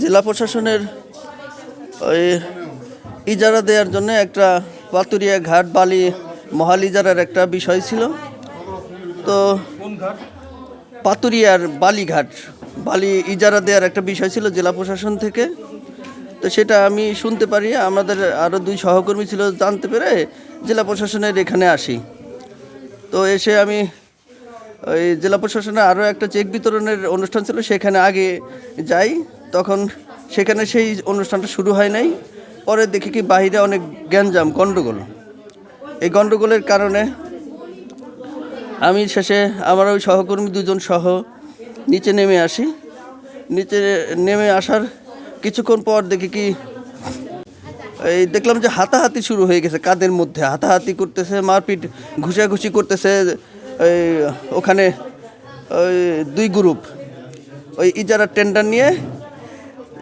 জেলা প্রশাসনের ওই ইজারা দেওয়ার জন্য একটা পাতুরিয়া ঘাট বালি মহাল ইজারার একটা বিষয় ছিল। তো পাতুরিয়ার বালিঘাট বালি ইজারা দেওয়ার একটা বিষয় ছিল জেলা প্রশাসন থেকে। তো সেটা আমি শুনতে পারি, আমাদের আরও দুই সহকর্মী ছিল জানতে পেরে জেলা প্রশাসনের এখানে আসি। তো এসে আমি ওই জেলা প্রশাসনে আরও একটা চেক বিতরণের অনুষ্ঠান ছিল, সেখানে আগে যাই। তখন সেখানে সেই অনুষ্ঠানটা শুরু হয় নাই। পরে দেখি কি বাহিরে অনেক গ্যাঞ্জাম গণ্ডগোল এই গণ্ডগোলের কারণে আমি শেষে আমার ওই সহকর্মী দুজন সহ নিচে নেমে আসি। নিচে নেমে আসার কিছুক্ষণ পর দেখি কি, এই দেখলাম যে হাতাহাতি শুরু হয়ে গেছে কাদের মধ্যে। হাতাহাতি করতেছে, মারপিট, ঘুষাঘুষি করতেছে ওখানে ওই দুই গ্রুপ ওই ইজারা টেন্ডার নিয়ে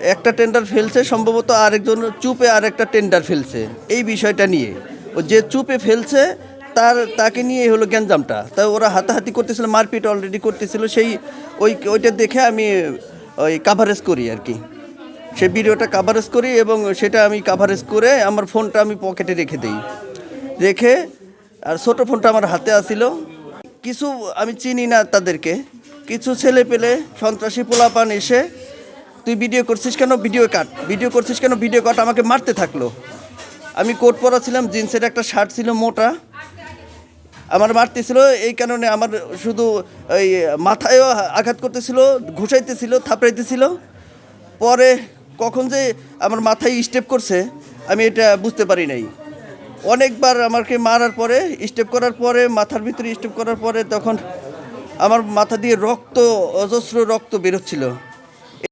একটা টেন্ডার ফেলছে, সম্ভবত আরেকজন চুপে আরেকটা টেন্ডার ফেলছে। এই বিষয়টা নিয়ে। ও যে চুপে ফেলছে, তার, তাকে নিয়ে হলো গ্যাঞ্জামটা। তা ওরা হাতাহাতি করতেছিল, মারপিট অলরেডি করতেছিল, সেই ওই, ওইটা দেখে আমি, ওই কাভারেজ করি আর কি। সে ভিডিওটা কাভারেজ করি এবং সেটা আমি কাভারেজ করে আমার ফোনটা আমি পকেটে রেখে দিই। রেখে, আর ছোটো ফোনটা আমার হাতে আসিল। কিছু আমি চিনি না তাদেরকে। কিছু ছেলে পেলে সন্ত্রাসী পোলাপান এসে তুই ভিডিও করছিস কেন? ভিডিও কাট। ভিডিও করছিস কেন? Video cut. আমাকে মারতে থাকল। আমি কোট পরা ছিলাম জিন্সের একটা শার্ট ছিল মোটা। আমার মারতেছিল, এই কারণে আমার শুধু ওই মাথায়ও আঘাত করতেছিল, ঘুষাইতেছিল, থাপড়াইতেছিল। পরে কখন যে আমার মাথায় স্টেপ করছে, আমি এটা বুঝতে পারি নাই। অনেকবার আমাকে মারার পরে স্টেপ করার পরে, মাথার ভিতরে স্টেপ করার পরে তখন আমার মাথা দিয়ে রক্ত, অজস্র রক্ত বেরোচ্ছিল।